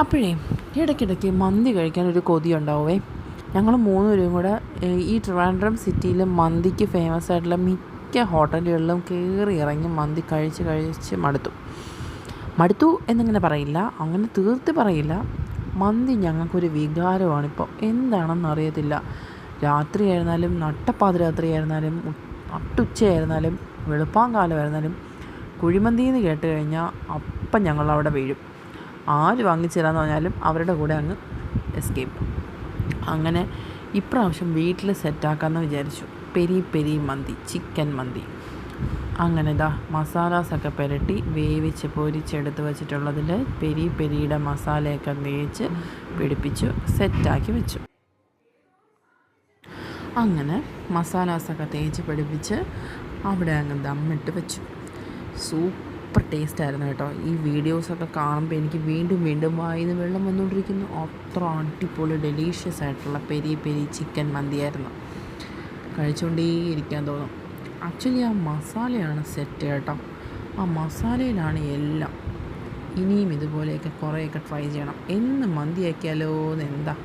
അപ്പോഴേ ഇടയ്ക്കിടയ്ക്ക് മന്തി കഴിക്കാൻ ഒരു കൊതി ഉണ്ടാവുമേ ഞങ്ങൾ മൂന്നുപേരും കൂടെ ഈ ട്രിവാൻഡ്രം സിറ്റിയിൽ മന്തിക്ക് ഫേമസ് ആയിട്ടുള്ള മിക്ക ഹോട്ടലുകളിലും കയറി ഇറങ്ങി മന്തി കഴിച്ച് കഴിച്ച് മടുത്തു. മടുത്തു എന്നിങ്ങനെ പറയില്ല. അങ്ങനെ തീർത്ത് പറയില്ല. മന്തി ഞങ്ങൾക്കൊരു വികാരമാണിപ്പോൾ എന്താണെന്ന് അറിയത്തില്ല. രാത്രിയായിരുന്നാലും നട്ടപ്പാതിരാത്രിയായിരുന്നാലും നട്ടുച്ചയായിരുന്നാലും വെളുപ്പാങ്കാലമായിരുന്നാലും കുഴിമന്തി എന്ന് കേട്ട് കഴിഞ്ഞാൽ അപ്പം ഞങ്ങൾ അവിടെ വീഴും. ആര് വാങ്ങിച്ചേരാന്ന് പറഞ്ഞാലും അവരുടെ കൂടെ അങ്ങ് എസ്കേപ്പ് അങ്ങനെ ഇപ്രാവശ്യം വീട്ടിൽ സെറ്റാക്കാമെന്ന് വിചാരിച്ചു. പെരി പെരി മന്തി ചിക്കൻ മന്തി. അങ്ങനെ ഇതാ മസാലാസൊക്കെ പുരട്ടി വേവിച്ച് പൊരിച്ചെടുത്ത് വെച്ചിട്ടുള്ളതിൽ പെരി പെരിയുടെ മസാലയൊക്കെ തേച്ച് പിടിപ്പിച്ചു സെറ്റാക്കി വെച്ചു. അങ്ങനെ മസാലാസൊക്കെ തേച്ച് പിടിപ്പിച്ച് അവിടെ അങ്ങ് ദമ്മിട്ട് വെച്ചു. ടേസ്റ്റ് ആയിരുന്നു കേട്ടോ. ഈ വീഡിയോസൊക്കെ കാണുമ്പോൾ എനിക്ക് വീണ്ടും വീണ്ടും വായിന്ന് വെള്ളം വന്നുകൊണ്ടിരിക്കുന്നു അത്ര അടിപൊളി ഡെലീഷ്യസ് ആയിട്ടുള്ള പെരി പെരി ചിക്കൻ മന്തിയായിരുന്നു. കഴിച്ചുകൊണ്ടേ ഇരിക്കാൻ തോന്നും. ആക്ച്വലി ആ മസാലയാണ് സെറ്റ് കേട്ടോ. ആ മസാലയിലാണ് എല്ലാം. ഇനിയും ഇതുപോലെയൊക്കെ കുറേയൊക്കെ ട്രൈ ചെയ്യണം. എന്ന് മന്തിയാക്കിയാലോ എന്താ?